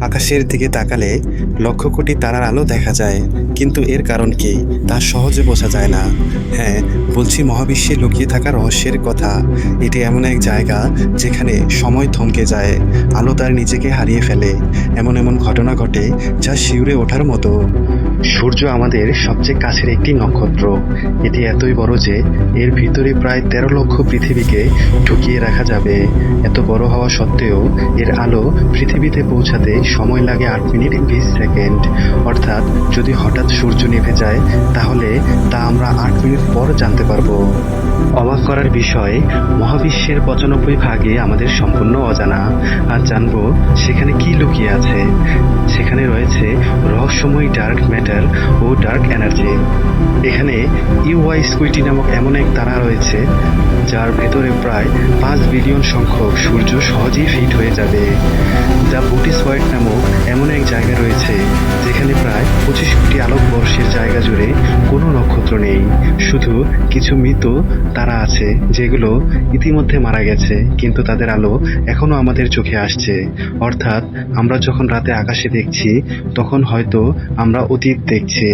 আকাশের দিকে তাকালে লক্ষ কোটি তারার আলো দেখা যায়। কিন্তু এর কারণ কি? তা সহজে বোঝা যায় না। হ্যাঁ বলছি মহাবিশ্বে লুকিয়ে থাকা রহস্যের কথা। এটি এমন এক জায়গা যেখানে সময় থমকে যায়। আলো তার নিজেকে হারিয়ে ফেলে। এমন এমন ঘটনা ঘটে যা শিউরে ওঠার মতো। সূর্য আমাদের সবচেয়ে কাছের একটি নক্ষত্র। এটি এতই বড় যে এর ভিতরে প্রায় তেরো লক্ষ পৃথিবীকে ঢুকিয়ে রাখা যাবে। এত বড় হওয়া সত্ত্বেও এর আলো পৃথিবীতে পৌঁছাতে সময় লাগে আট মিনিট বিশ সেকেন্ড। অর্থাৎ যদি হঠাৎ সূর্য নেভে যায়, তাহলে তা আমরা আট মিনিট পর জানতে পারব। অবাক করার বিষয়, মহাবিশ্বের পঁচানব্বই ভাগে আমাদের সম্পূর্ণ অজানা। আর জানব সেখানে কি লুকিয়ে আছে। সেখানে রয়েছে রহস্যময় ডার্ক ম্যাটার ও ডার্ক এনার্জি এখানে ইউআই স্কুইটি নামক এমন এক তারা রয়েছে, যার ভেতরে প্রায় পাঁচ বিলিয়ন সংখ্যক সূর্য সহজেই ফিট হয়ে যাবে। যা বুটিস হোয়াইট নামক এমন এক জায়গা রয়েছে যেখানে প্রায় পঁচিশ কোটি আলোকবর্ষের জায়গা জুড়ে কোনো নক্ষত্র নেই। শুধু কিছু মৃত তারা আছে, যেগুলো ইতিমধ্যে মারা গেছে, কিন্তু তাদের আলো এখনও আমাদের চোখে আসছে। অর্থাৎ আমরা যখন রাতে আকাশে দেখছি, তখন হয়তো আমরা অতীত দেখছি।